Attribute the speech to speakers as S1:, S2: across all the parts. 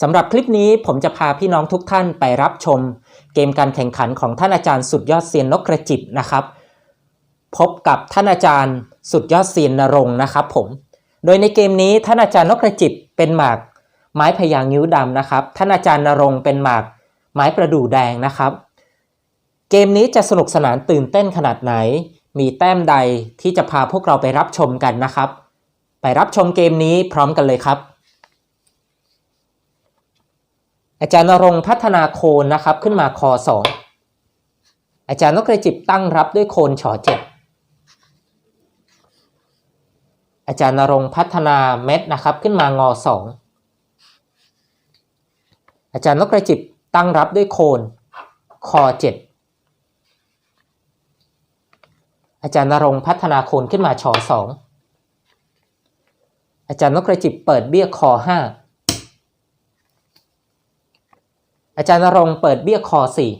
S1: สำหรับคลิปนี้ผมจะพาพี่น้องทุกท่านไปรับชม เกมการแข่งขันของท่านอาจารย์สุดยอดเซียนนกกระจิบนะครับ พบกับท่านอาจารย์สุดยอดเซียนนรงนะครับผม โดยในเกมนี้ท่านอาจารย์นกกระจิบเป็นหมาก ไม้พยางนิ้วดำนะครับ ท่านอาจารย์นรงเป็นหมากไม้ประดู่แดงนะครับ เกมนี้จะสนุกสนานตื่นเต้นขนาดไหน มีแต้มใดที่จะพาพวกเราไปรับชมกันนะครับ ไปรับชมเกมนี้พร้อมกันเลยครับ อาจารย์นรงพัฒนาโคนนะครับขึ้นมาคอสองอาจารย์นกกระจิบตั้งรับด้วยโคนฉอเจ็ดอาจารย์นรงพัฒนาเม็ดนะครับขึ้นมางอสองอาจารย์นกกระจิบตั้งรับด้วยโคนคอเจ็ดอาจารย์นรงพัฒนาโคนขึ้นมาชอสองอาจารย์นกกระจิบเปิดเบี้ยคอห้า อาจารย์นรงเปิดเบี้ยคอสี่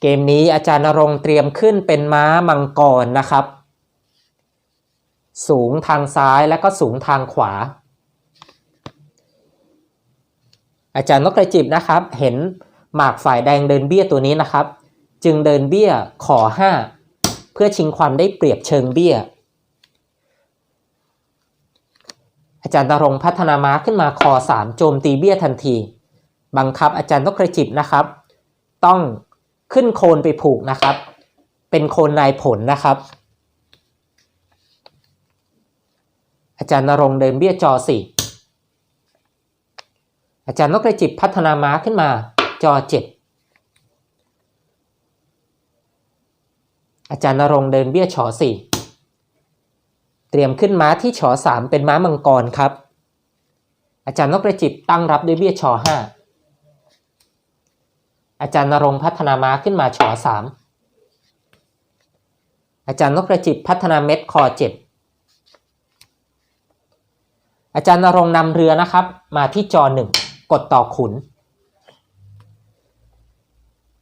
S1: เกมนี้อาจารย์นรงเตรียมขึ้นเป็นม้ามังกรนะครับ สูงทางซ้ายและก็สูงทางขวา อาจารย์นกกระจิบนะครับ เห็นหมากฝ่ายแดงเดินเบี้ยตัวนี้นะครับ จึงเดินเบี้ยขอห้าเพื่อชิงความได้เปรียบเชิงเบี้ย อาจารย์นรงพัฒนาม้าขึ้นมาคอ 3 โจมตีเบี้ยทันที บังคับอาจารย์นกกระจิบนะครับ ต้องขึ้นโคนไปผูกนะครับ เป็นโคนนายผลนะครับ อาจารย์นรงเดินเบี้ยจอ4อาจารย์นกกระจิบพัฒนาม้าขึ้นมาจอ7อาจารย์นรงเดินเบี้ยฉอ4 เตรียมขึ้นม้าที่ฉอ3เป็นม้ามังกรครับ อาจารย์นกกระจิบตั้งรับด้วยเบี้ยฉอ5อาจารย์นรงพัฒนาม้าขึ้นมาฉอ3อาจารย์นกกระจิบพัฒนาเม็ดคอ7อาจารย์นรงนำเรือนะครับ มาที่จอ1กดต่อขุน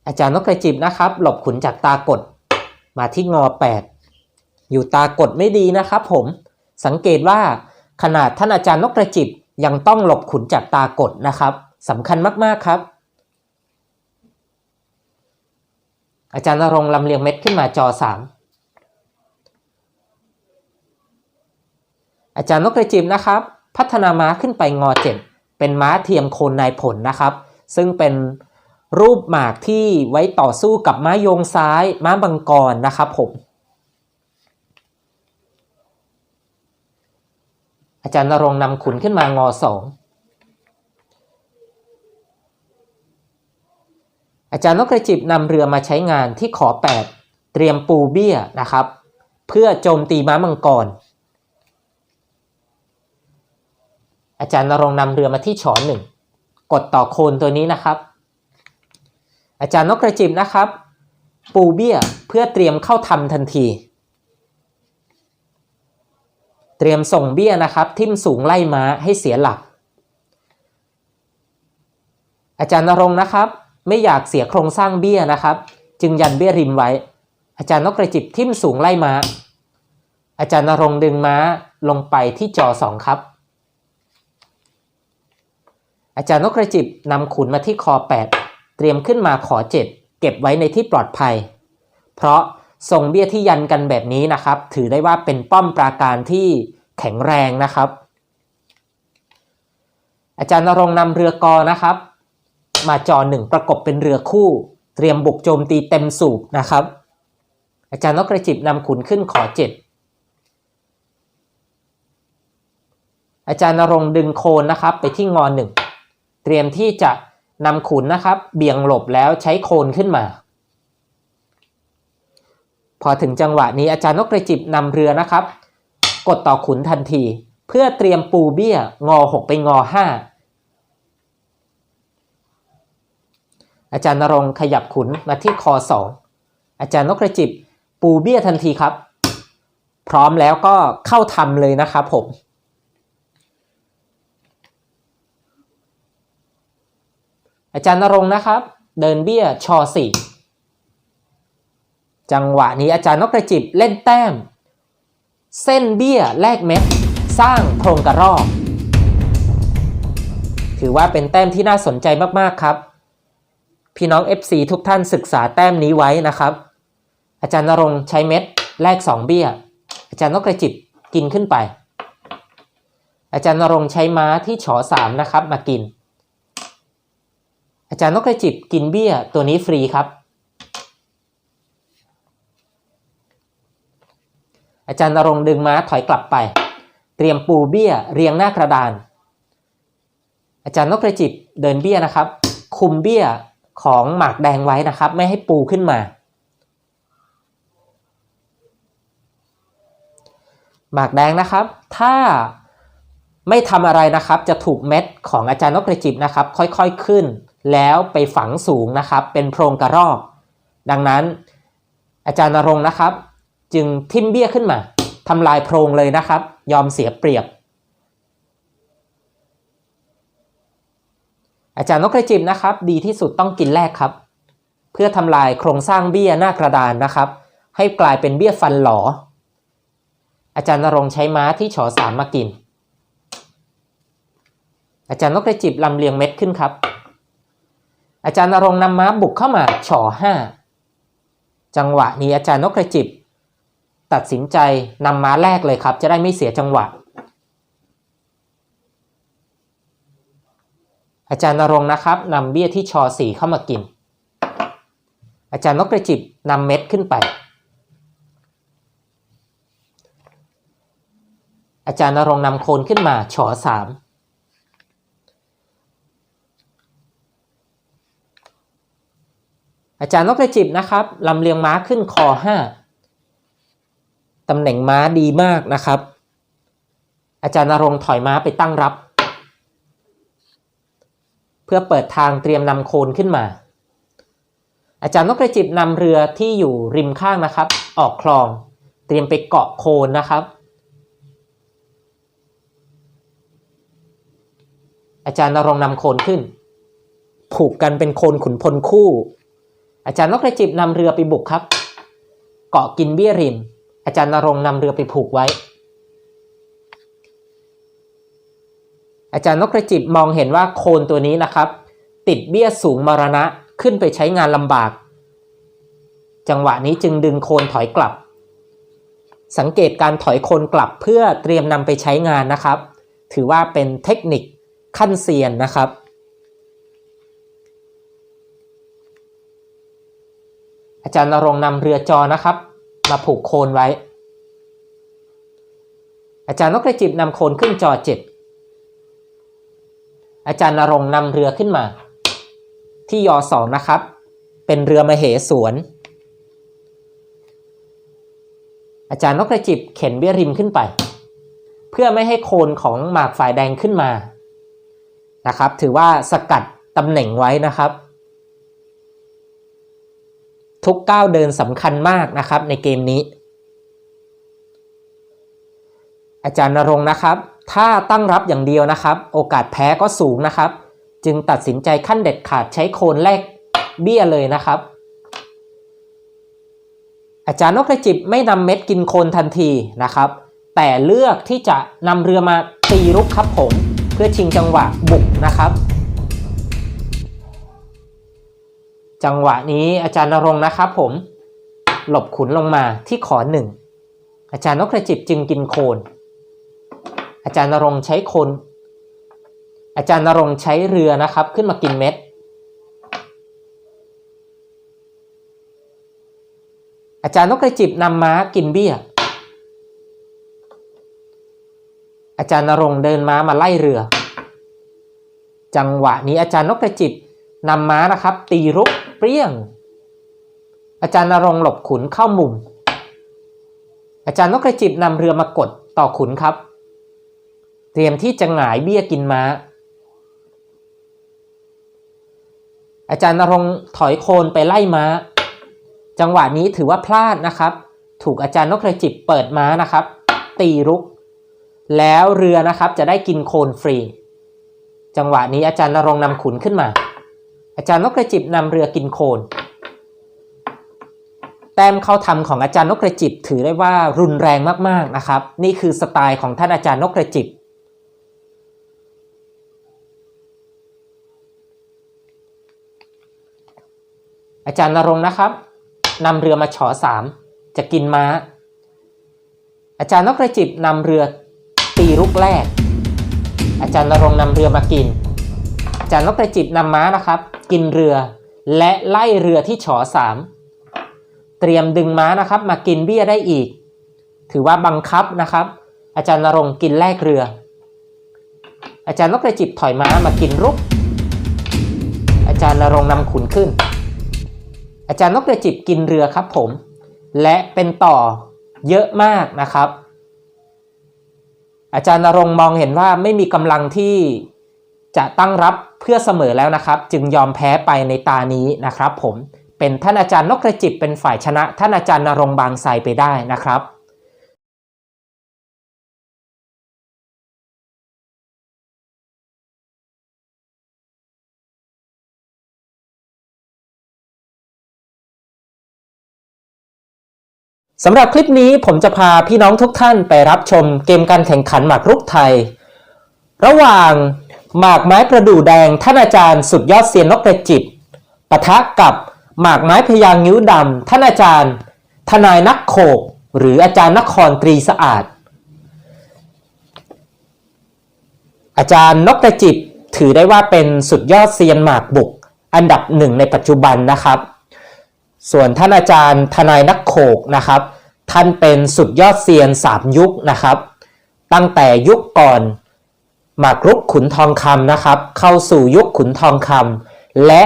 S1: อาจารย์นกกระจิบนะครับ หลบขุนจากตากด มาที่งอ8 อยู่ตากดไม่ดีนะครับผม สังเกตว่าขนาดท่านอาจารย์นกกระจิบยังต้องหลบขุนจากตากดนะครับสำคัญมากๆครับ อาจารย์นรงลำเลียงเม็ดขึ้นมาจอ 3 อาจารย์นกกระจิบนะครับ พัฒนาม้าขึ้นไปงอ7เป็นม้าเทียมโคนนายผลนะครับ ซึ่งเป็นรูปหมากที่ไว้ต่อสู้กับม้าโยงซ้าย ม้าบังกรนะครับผม อาจารย์นรงนำขุนขึ้นมางอสองอาจารย์นกกระจิบนำเรือมาใช้งานที่ขอ 8 เตรียมปูเบี้ยนะครับ เพื่อโจมตีม้ามังกร อาจารย์นรงนำเรือมาที่ฉอหนึ่งกดต่อโคนตัวนี้นะครับ อาจารย์นกกระจิบนะครับ ปูเบี้ยเพื่อเตรียมเข้าทำทันที เตรียมส่งเบี้ยนะครับ ทิ่มสูงไล่ม้าให้เสียหลัก อาจารย์นรงนะครับ ไม่อยากเสียโครงสร้างเบี้ยนะครับ จึงยันเบี้ยริมไว้ อาจารย์นกกระจิบทิ่มสูงไล่ม้า อาจารย์นรงดึงม้าลงไปที่จอสองครับ อาจารย์นกกระจิบนำขุนมาที่คอ8เตรียมขึ้นมาขอ7เก็บไว้ในที่ปลอดภัย เพราะ ทรงเบี้ยที่ยันกันแบบนี้นะครับ ถือได้ว่าเป็นป้อมปราการที่แข็งแรงนะครับ อาจารย์นรงนำเรือกอนะครับ มาจอหนึ่งประกบเป็นเรือคู่ เตรียมบุกโจมตีเต็มสูบนะครับ อาจารย์นกกระจิบนำขุนขึ้นขอ7อาจารย์นรงดึงโคนนะครับไปที่งอหนึ่งเตรียมที่จะนำขุนนะครับ เบี่ยงหลบแล้วใช้โคนขึ้นมา พอถึงจังหวะนี้อาจารย์นกกระจิบนำเรือนะครับ กดต่อขุนทันที เพื่อเตรียมปูเบี้ยงอ6ไปงอ5อาจารย์นรงขยับขุนมาที่คอ2อาจารย์นกกระจิบปูเบี้ยทันทีครับ พร้อมแล้วก็เข้าทำเลยนะครับผมอาจารย์นรงนะครับ เดินเบี้ยชอสี่ จังหวะนี้อาจารย์นกกระจิบเล่นแต้ม เส้นเบี้ยแลกเม็ด สร้างโครงกระรอกถือว่าเป็นแต้มที่น่าสนใจมากๆครับ พี่น้อง FC ทุกท่านศึกษาแต้มนี้ไว้นะครับ อาจารย์นรงใช้เม็ดแลก2เบี้ย อาจารย์นกกระจิบกินขึ้นไป อาจารย์นรงใช้ม้าที่ฉอสามนะครับมากิน อาจารย์นกกระจิบกินเบี้ยตัวนี้ฟรีครับ อาจารย์นรงดึงม้าถอยกลับไป เตรียมปูเบี้ยเรียงหน้ากระดาน อาจารย์นกกระจิบเดินเบี้ยนะครับ คุมเบี้ยของหมากแดงไว้นะครับ ไม่ให้ปูขึ้นมา หมากแดงนะครับ ถ้าไม่ทำอะไรนะครับ จะถูกเม็ดของอาจารย์นกกระจิบนะครับ ค่อยๆขึ้น แล้วไปฝังสูงนะครับ เป็นโพรงกระรอก ดังนั้นอาจารย์นรงค์นะครับ จึงทิมเบี้ยขึ้นมาทำลายโพรงเลยนะครับ ยอมเสียเปรียบ อาจารย์นกกระจิบนะครับ ดีที่สุดต้องกินแรกครับ เพื่อทำลายโครงสร้างเบี้ยหน้ากระดานนะครับ ให้กลายเป็นเบี้ยฟันหลอ อาจารย์นรงใช้ม้าที่ฉอสามมากิน อาจารย์นกกระจิบลำเลียงเม็ดขึ้นครับ อาจารย์นรงนำม้าบุกเข้ามาฉอห้าจังหวะนี้อาจารย์นกกระจิบ ตัดสินใจนำม้าแรกเลยครับ จะได้ไม่เสียจังหวะ อาจารย์นรงนะครับนำเบี้ยที่ชอสี่เข้ามากิน อาจารย์นกกระจิบนำเม็ดขึ้นไป อาจารย์นรงนำโคนขึ้นมาฉอสามอาจารย์นกกระจิบนะครับลำเลียงม้าขึ้นคอห้า ตำแหน่งม้าดีมากนะครับ อาจารย์นรงถอยม้าไปตั้งรับ เพื่อเปิดทางเตรียมนำโคนขึ้นมา อาจารย์นกกระจิบนำเรือที่อยู่ริมข้างนะครับ ออกคลอง เตรียมไปเกาะโคนนะครับ อาจารย์นรงนำโคนขึ้น ผูกกันเป็นโคนขุนพลคู่ อาจารย์นกกระจิบนำเรือไปบุกครับ เกาะกินเบี้ยริม อาจารย์นรงนำเรือไปผูกไว้ อาจารย์นกกระจิบมองเห็นว่าโคนตัวนี้นะครับ ติดเบี้ยสูงมรณะขึ้นไปใช้งานลำบาก จังหวะนี้จึงดึงโคนถอยกลับ สังเกตการถอยโคนกลับเพื่อเตรียมนำไปใช้งานนะครับ ถือว่าเป็นเทคนิคขั้นเซียนนะครับอาจารย์นรงนำเรือจอนะครับ มาผูกโคนไว้ อาจารย์นกกระจิบนำโคนขึ้นจอเจ็ดอาจารย์นรงนำเรือขึ้นมา ที่ยอสองนะครับ เป็นเรือมเหสวน อาจารย์นกกระจิบเข็นเบี้ยริมขึ้นไป เพื่อไม่ให้โคนของหมากฝ่ายแดงขึ้นมานะครับ ถือว่าสกัดตำแหน่งไว้นะครับ ทุกก้าวเดินสำคัญมากนะครับในเกมนี้ อาจารย์นรงค์นะครับ ถ้าตั้งรับอย่างเดียวนะครับ โอกาสแพ้ก็สูงนะครับ จึงตัดสินใจขั้นเด็ดขาดใช้โคนแรกเบี้ยเลยนะครับ อาจารย์นกกระจิบไม่นำเม็ดกินโคนทันทีนะครับ แต่เลือกที่จะนำเรือมาตีรุกครับผม เพื่อชิงจังหวะบุกนะครับ จังหวะนี้อาจารย์นรงค์นะครับผม หลบขุนลงมาที่ขอหนึ่งอาจารย์นกกระจิบจึงกินโคน อาจารย์นรงค์ใช้โคน อาจารย์นรงค์ใช้เรือนะครับขึ้นมากินเม็ด อาจารย์นกกระจิบนำม้ากินเบี้ย อาจารย์นรงค์เดินม้ามาไล่เรือ จังหวะนี้อาจารย์นกกระจิบนำม้านะครับ ตีรุก รี้ยง อาจารย์นรงหลบขุนเข้ามุม อาจารย์นกกระจิบนำเรือมากดต่อขุนครับ เตรียมที่จะหงายเบี้ยกินม้า อาจารย์นรงถอยโคนไปไล่ม้า จังหวะนี้ถือว่าพลาดนะครับ ถูกอาจารย์นกกระจิบเปิดม้านะครับ ตีรุก แล้วเรือนะครับจะได้กินโคนฟรี จังหวะนี้อาจารย์นรงนำขุนขึ้นมา อาจารย์นกกระจิบนำเรือกินโคนแต้มเข้าทำของอาจารย์นกกระจิบถือได้ว่ารุนแรงมากๆนะครับ นี่คือสไตล์ของท่านอาจารย์นกกระจิบอาจารย์นรงนะครับนำเรือมาฉอสามจะกินม้า อาจารย์นกกระจิบนำเรือตีรุกแรก อาจารย์นรงนำเรือมากิน จารย์นกกระจิบนำม้านะครับ กินเรือ และไล่เรือที่ฉอสามเตรียมดึงม้านะครับ มากินเบี้ยได้อีก ถือว่าบังคับนะครับ อาจารย์นรงกินแลกเรือ อาจารย์นกกระจิบถอยม้ามากินรุกอาจารย์นรงนำขุนขึ้น อาจารย์นกกระจิบกินเรือครับผม และเป็นต่อเยอะมากนะครับอาจารย์นรงมองเห็นว่าไม่มีกำลังที่ จะตั้งรับเพื่อเสมอแล้วนะครับ จึงยอมแพ้ไปในตานี้นะครับ ผมเป็นท่านอาจารย์นกกระจิบเป็นฝ่ายชนะ ท่านอาจารย์นรงบางไทรไปได้นะครับสำหรับคลิปนี้ผมจะพาพี่น้องทุกท่านไปรับชมเกมการแข่งขันหมากรุกไทย ระหว่าง หมากไม้ประดู่แดงท่านอาจารย์สุดยอดเซียนนกกระจิบปะทะกับหมากไม้พยางนิ้วดำท่านอาจารย์ ทนายนักโขกหรืออาจารย์นครตรีสะอาด อาจารย์นกกระจิบถือได้ว่าเป็นสุดยอดเซียนหมากบุก อันดับหนึ่งในปัจจุบันนะครับ ส่วนท่านอาจารย์ทนายนักโขกนะครับ ท่านเป็นสุดยอดเซียนสามยุคนะครับ ตั้งแต่ยุคก่อน หมากรุกขุนทองคำนะครับ เข้าสู่ยุคขุนทองคำและ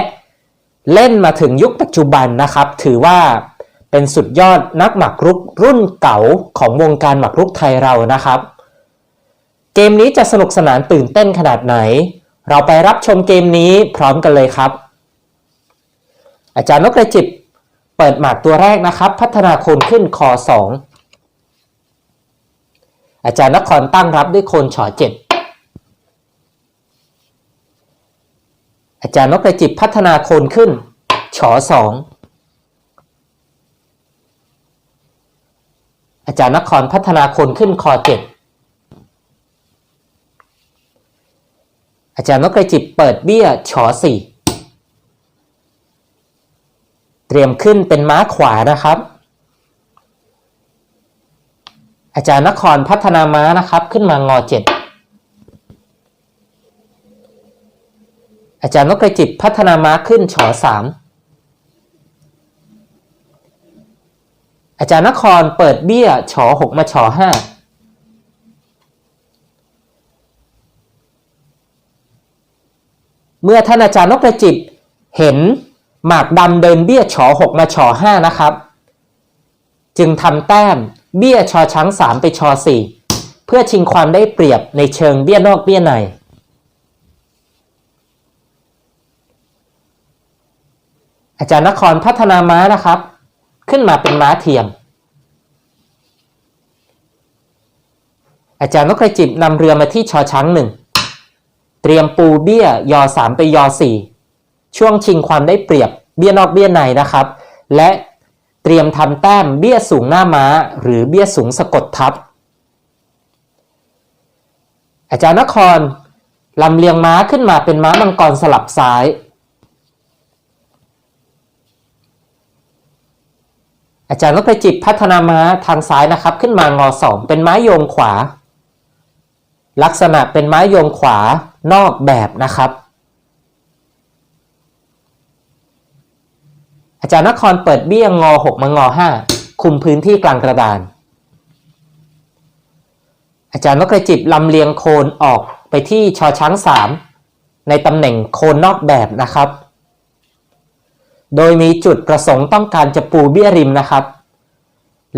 S1: เล่นมาถึงยุคปัจจุบันนะครับ ถือว่าเป็นสุดยอดนักหมากรุกรุ่นเก่าของวงการหมากรุกไทยเรานะครับ เกมนี้จะสนุกสนานตื่นเต้นขนาดไหน เราไปรับชมเกมนี้พร้อมกันเลยครับ อาจารย์นกกระจิบเปิดหมากตัวแรกนะครับ พัฒนาโคนขึ้นคอ2อาจารย์นครตั้งรับด้วยโคนฉอ7 อาจารย์นกกระจิบพัฒนาโคนขึ้นฉอ2อาจารย์นครพัฒนาโคนขึ้นคอ7อาจารย์นกกระจิบเปิดเบี้ยฉอ4เตรียมขึ้นเป็นม้าขวานะครับ อาจารย์นครพัฒนาม้านะครับขึ้นมางอเจ็ด อาจารย์นกกระจิบพัฒนาม้าขึ้นฉอสามอาจารย์นครเปิดเบี้ยฉอหกมาฉอห้าเมื่อท่านอาจารย์นกกระจิบเห็นหมากดำเดินเบี้ยฉอหกมาฉอห้านะครับ จึงทำแต้มเบี้ยชอช้างสามไปชอสี่เพื่อชิงความได้เปรียบในเชิงเบี้ยนอกเบี้ยใน อาจารย์นครพัฒนาม้านะครับ ขึ้นมาเป็นม้าเทียม อาจารย์นกกระจิบนำเรือมาที่ชอช้างหนึ่ง เตรียมปูเบี้ยยอสามไปยอสี่ช่วงชิงความได้เปรียบเบี้ยนอกเบี้ยในนะครับ และเตรียมทำแต้มเบี้ยสูงหน้าม้า หรือเบี้ยสูงสะกดทับ อาจารย์นครลำเลียงม้าขึ้นมาเป็นม้ามังกรสลับซ้าย อาจารย์นกกระจิบพัฒนาม้าทางซ้ายนะครับ ขึ้นมางอสองเป็นไม้โยงขวา ลักษณะเป็นไม้โยงขวานอกแบบนะครับ อาจารย์นครเปิดเบี้ยงอ6มางอ5คุมพื้นที่กลางกระดาน อาจารย์นกกระจิบลำเลียงโคนออกไปที่ชอช้าง3ในตำแหน่งโคนนอกแบบนะครับ โดยมีจุดประสงค์ต้องการจะปูเบี้ยริมนะครับ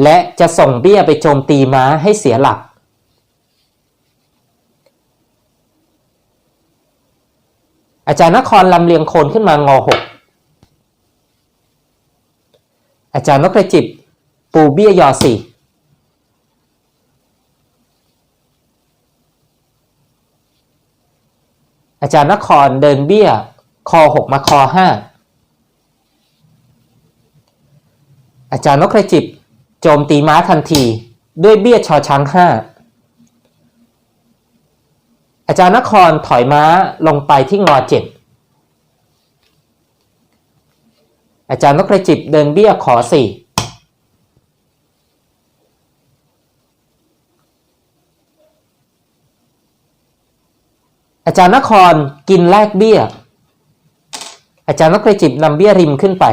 S1: และจะส่งเบี้ยไปโจมตีม้าให้เสียหลัก อาจารย์นครลำเลียงโคนขึ้นมางอ6อาจารย์นกกระจิบปูเบี้ยยอสี่อาจารย์นครเดินเบี้ย คอหกมาคอห้า อาจารย์นกกระจิบ โจมตีม้าทันที ด้วยเบี้ยชอช้างห้าอาจารย์นครถอยม้าลงไปที่งอเจ็ดอาจารย์นกกระจิบเดินเบี้ยขอสี่อาจารย์นครกินแลกเบี้ย อาจารย์นกกระจิบนำเบี้ยริมขึ้นไป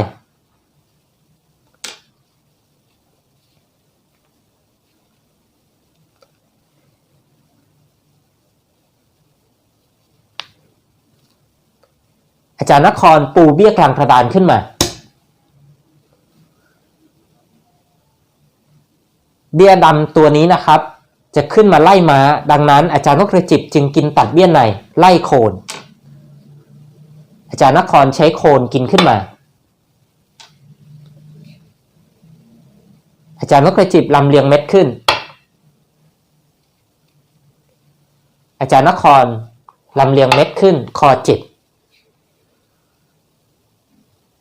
S1: อาจารย์นครปูเบี้ยกลางกระดานขึ้นมา เบี้ยดำตัวนี้นะครับ จะขึ้นมาไล่ม้า ดังนั้น อาจารย์นกกระจิบจึงกินตัดเบี้ยในไล่โคน อาจารย์นครใช้โคนกินขึ้นมา อาจารย์นกกระจิบลำเลียงเม็ดขึ้น อาจารย์นครลำเลียงเม็ดขึ้น คอจ็ด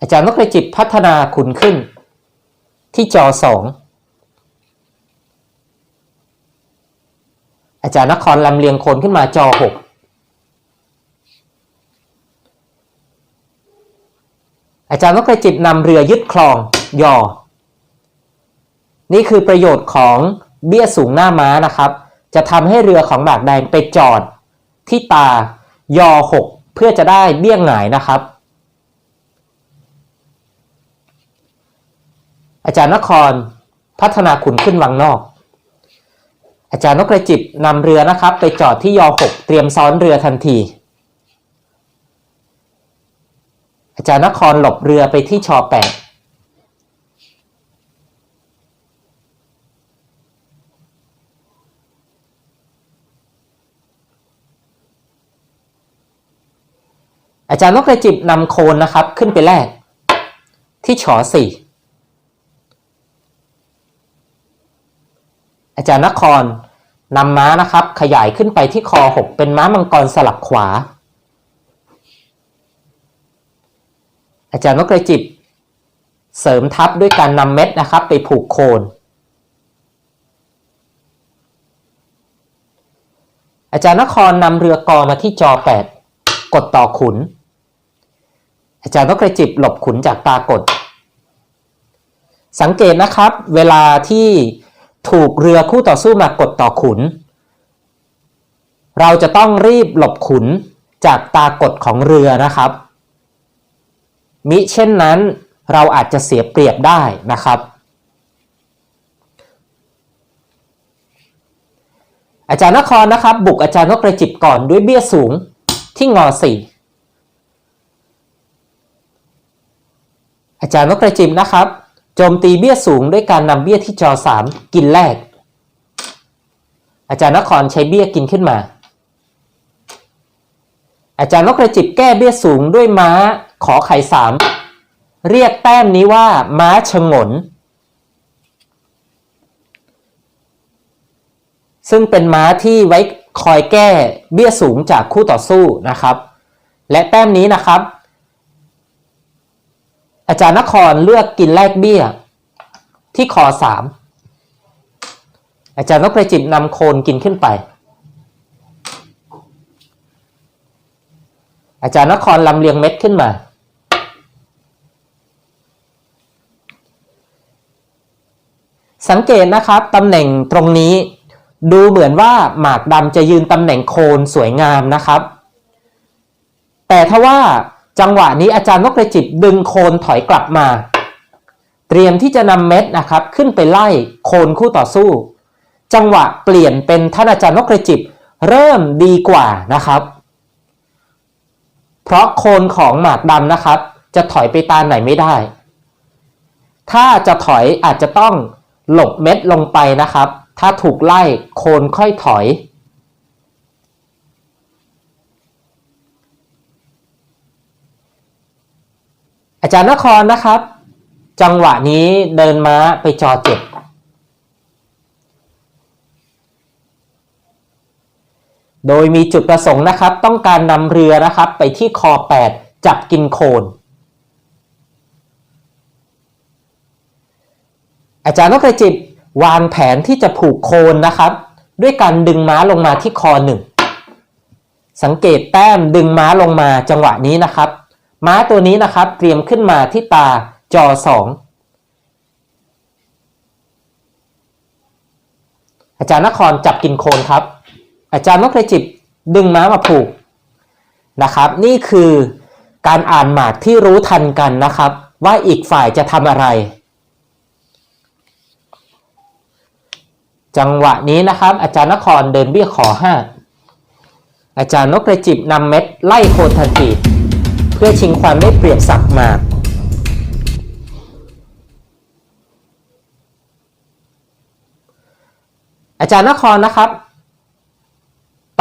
S1: อาจารย์นกกระจิบพัฒนาขุนขึ้น ที่จอสองอาจารย์นครลำเลียงโคนขึ้นมาจอหกอาจารย์นกกระจิบนำเรือยึดคลองยอ นี่คือประโยชน์ของเบี้ยสูงหน้าม้านะครับ จะทำให้เรือของหมากแดงไปจอดที่ตายอหกเพื่อจะได้เบี้ยงหงายนะครับ อาจารย์นครพัฒนาขุนขึ้นวังนอก อาจารย์นกกระจิบนำเรือนะครับ ไปจอดที่ยอหกเตรียมซ้อนเรือทันที อาจารย์นครหลบเรือไปที่ชอแปดอาจารย์นกกระจิบนำโคนนะครับขึ้นไปแลกที่ชอสี่ อาจารย์นครนำม้านะครับ ขยายขึ้นไปที่คอ6เป็นม้ามังกรสลับขวา อาจารย์นกกระจิบ เสริมทับด้วยการนำเม็ดนะครับ ไปผูกโคน อาจารย์นครนำเรือกอมาที่จอ8กดต่อขุน อาจารย์นกกระจิบหลบขุนจากตากด สังเกตนะครับ เวลาที่ ถูกเรือคู่ต่อสู้มากดต่อขุน เราจะต้องรีบหลบขุนจากตากดของเรือนะครับ มิเช่นนั้นเราอาจจะเสียเปรียบได้นะครับ อาจารย์นครนะครับ บุกอาจารย์นกกระจิบก่อนด้วยเบี้ยสูงที่งอสี่อาจารย์นกกระจิบนะครับ โจมตีเบี้ยสูงด้วยการนำเบี้ยที่จอสามกินแรก อาจารย์นครใช้เบี้ยกินขึ้นมา อาจารย์นกกระจิบแก้เบี้ยสูงด้วยม้าขอไข่สามเรียกแต้มนี้ว่าม้าชงน ซึ่งเป็นม้าที่ไว้คอยแก้เบี้ยสูงจากคู่ต่อสู้นะครับ และแต้มนี้นะครับ อาจารย์นครเลือกกินแลกเบี้ย ที่คอสามอาจารย์นกกระจิบนำโคนกินขึ้นไป อาจารย์นครลำเลียงเม็ดขึ้นมา สังเกตนะครับตำแหน่งตรงนี้ดูเหมือนว่าหมากดำจะยืนตำแหน่งโคนสวยงามนะครับ แต่ถ้าว่า จังหวะนี้อาจารย์นกกระจิบดึงโคนถอยกลับมา เตรียมที่จะนำเม็ดนะครับ ขึ้นไปไล่โคนคู่ต่อสู้ จังหวะเปลี่ยนเป็นท่านอาจารย์นกกระจิบเริ่มดีกว่านะครับ เพราะโคนของหมากดำนะครับ จะถอยไปตาไหนไม่ได้ ถ้าจะถอยอาจจะต้องหลบเม็ดลงไปนะครับ ถ้าถูกไล่โคนค่อยถอย อาจารย์นครนะครับ จังหวะนี้เดินม้าไปจอเจ็ดโดยมีจุดประสงค์นะครับ ต้องการนำเรือนะครับไปที่คอ 8 จับกินโคน อาจารย์นกกระจิบวางแผนที่จะผูกโคนนะครับ ด้วยการดึงม้าลงมาที่คอหนึ่งสังเกตแต้มดึงม้าลงมาจังหวะนี้นะครับ ม้าตัวนี้นะครับ เตรียมขึ้นมาที่ตาจอสองอาจารย์นครจับกินโคนครับ อาจารย์นกกระจิบดึงม้ามาผูกนะครับ นี่คือการอ่านหมากที่รู้ทันกันนะครับ ว่าอีกฝ่ายจะทำอะไร จังหวะนี้นะครับ อาจารย์นครเดินเบี้ยขอห้าอาจารย์นกกระจิบนำเม็ดไล่โคนทันที เพื่อชิงความได้เปรียบสักหมากอาจารย์นครนะครับ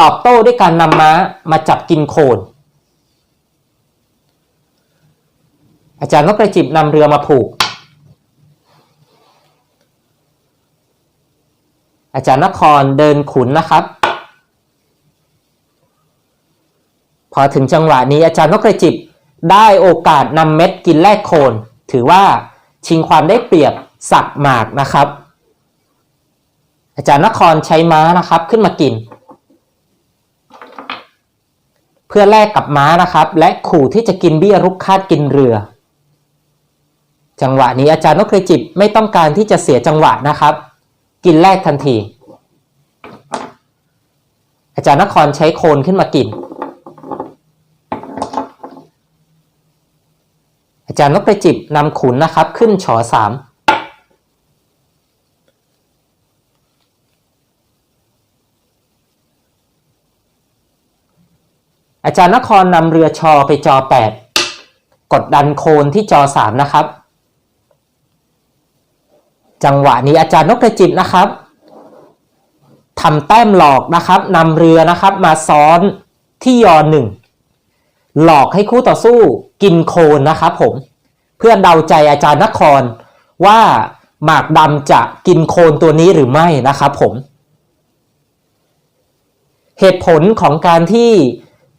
S1: ตอบโต้ด้วยการนำม้ามาจับกินโคน อาจารย์นกกระจิบนำเรือมาผูก อาจารย์นครเดินขุนนะครับ พอถึงจังหวะนี้อาจารย์นกกระจิบได้โอกาสนำเม็ดกินแลกโคน ถือว่าชิงความได้เปรียบสักหมากนะครับ อาจารย์นครใช้ม้านะครับขึ้นมากิน เพื่อแลกกับม้านะครับ และขู่ที่จะกินเบี้ยรุกคาดกินเรือ จังหวะนี้อาจารย์นกกระจิบไม่ต้องการที่จะเสียจังหวะนะครับ กินแลกทันที อาจารย์นครใช้โคนขึ้นมากิน อา จารย์นกกระจิบนำขุนนะครับ ขึ้นฉอสามอาจารย์นครนำเรือชอไปจอแปดกดดันโคนที่จอสามนะครับ จังหวะนี้อาจารย์นกกระจิบนะครับทำแต้มหลอกนะครับนำเรือนะครับมาซ้อนที่ยอหนึ่ง หลอกให้คู่ต่อสู้กินโคนนะครับผมเพื่อเดาใจอาจารย์นครว่าหมากดำจะกินโคนตัวนี้หรือไม่นะครับผม เหตุผลของการที่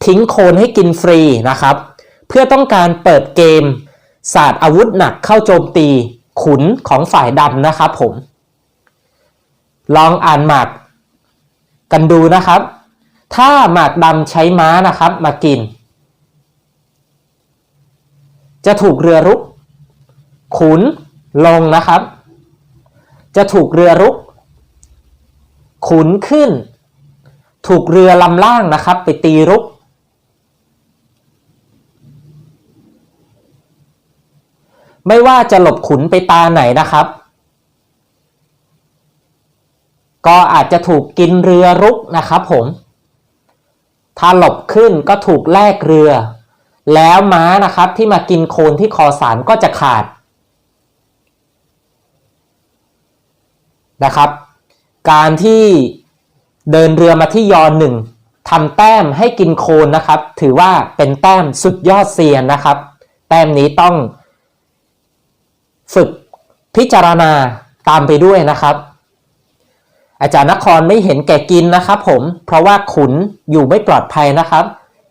S1: ทิ้งโคนให้กินฟรีนะครับ เพื่อต้องการเปิดเกมศาสตร์อาวุธหนักเข้าโจมตีขุนของฝ่ายดำนะครับผม ลองอ่านหมากกันดูนะครับ ถ้าหมากดำใช้ม้านะครับมากิน จะถูกเรือรุก ขุนลงนะครับ จะถูกเรือรุก ขุนขึ้น ถูกเรือลำล่างนะครับ ไปตีรุก ไม่ว่าจะหลบขุนไปตาไหนนะครับ ก็อาจจะถูกกินเรือรุกนะครับผม ถ้าหลบขึ้นก็ถูกแลกเรือ แล้วม้านะครับที่มากินโคนที่คอสารก็จะขาดนะครับ การที่เดินเรือมาที่ยอหนึ่งทำแต้มให้กินโคนนะครับ ถือว่าเป็นแต้มสุดยอดเซียนนะครับ แต้มนี้ต้อง ฝึกพิจารณาตามไปด้วยนะครับ อาจารย์นครไม่เห็นแก่กินนะครับ ผมเพราะว่าขุนอยู่ไม่ปลอดภัยนะครับ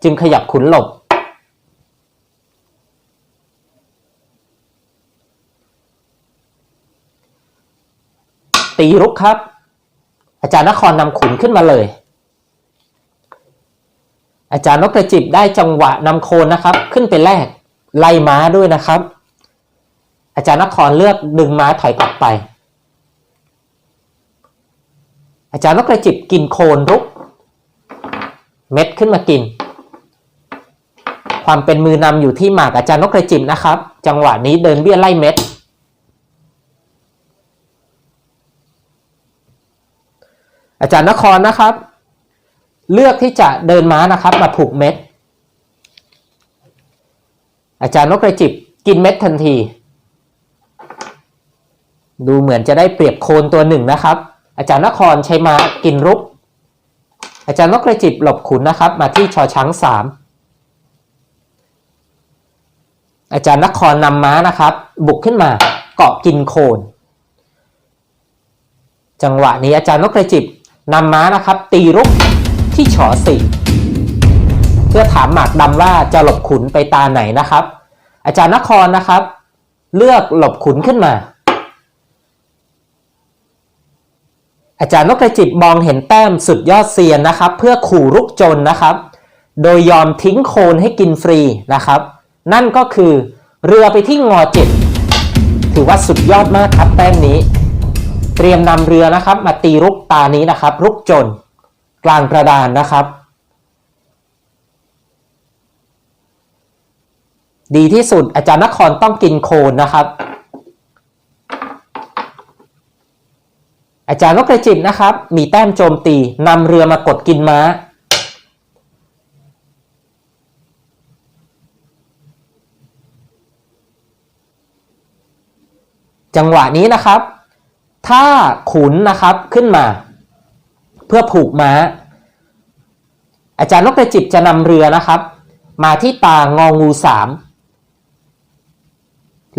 S1: จึงขยับขุนหลบ ตีรุกครับ อาจารย์นครนำขุนขึ้นมาเลย อาจารย์นกกระจิบได้จังหวะนำโคนนะครับ ขึ้นไปแลกไล่ม้าด้วยนะครับ อาจารย์นครเลือกดึงม้าถอยกลับไป อาจารย์นกกระจิบกินโคนรุก เม็ดขึ้นมากิน ความเป็นมือนำอยู่ที่หมากอาจารย์นกกระจิบนะครับ จังหวะนี้เดินเบี้ยไล่เม็ด อาจารย์นครนะครับ เลือกที่จะเดินม้านะครับ มาผูกเม็ด อาจารย์นกกระจิบกินเม็ดทันที ดูเหมือนจะได้เปรียบโคนตัวหนึ่งนะครับ อาจารย์นครใช้ม้ากินรุก อาจารย์นกกระจิบหลบขุนนะครับ มาที่ชอช้างสามอาจารย์นครนำม้านะครับ บุกขึ้นมาเกาะกินโคน จังหวะนี้อาจารย์นกกระจิบ นำม้านะครับ ตีรุกที่ฉอสี่เพื่อถามหมากดำว่าจะหลบขุนไปตาไหนนะครับ อาจารย์นครนะครับ เลือกหลบขุนขึ้นมา อาจารย์นกกระจิบมองเห็นแต้มสุดยอดเซียนนะครับ เพื่อขู่รุกจนนะครับ โดยยอมทิ้งโคนให้กินฟรีนะครับ นั่นก็คือเรือไปที่งอเจ็ดถือว่าสุดยอดมากครับแต้มนี้ เตรียมนำเรือนะครับ มาตีรุกตานี้นะครับ รุกจน กลางกระดานนะครับ ดีที่สุดอาจารย์นครต้องกินโคนนะครับ อาจารย์นกกระจิบนะครับ มีแต้มโจมตีนำเรือมากดกินม้าจังหวะนี้นะครับ ถ้าขุนนะครับขึ้นมา เพื่อผูกม้า อาจารย์นกกระจิบจะนำเรือนะครับ มาที่ตางองูสาม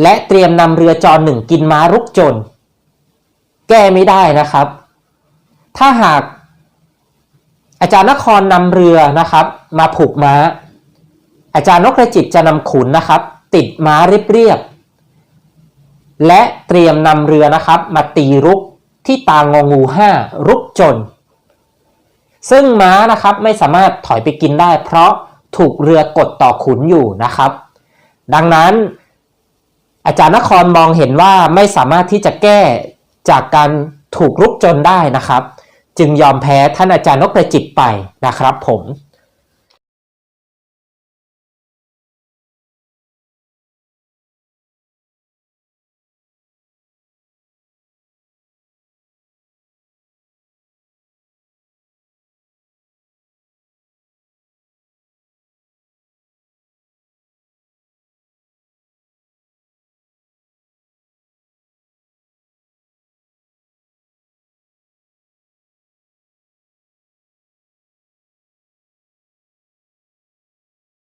S1: และเตรียมนำเรือจอหนึ่งกินม้ารุกจน แก้ไม่ได้นะครับ ถ้าหากอาจารย์นครนำเรือนะครับ มาผูกม้า อาจารย์นกกระจิบจะนำขุนนะครับ ติดม้าเรียบ และเตรียมนำเรือนะครับมาตีรุกที่ตางองูห้ารุกจน ซึ่งม้านะครับไม่สามารถถอยไปกินได้ เพราะถูกเรือกดต่อขุนอยู่นะครับ ดังนั้น อาจารย์นครมองเห็นว่าไม่สามารถที่จะแก้จากการถูกรุกจนได้นะครับ จึงยอมแพ้ท่านอาจารย์นกกระจิบไปนะครับผม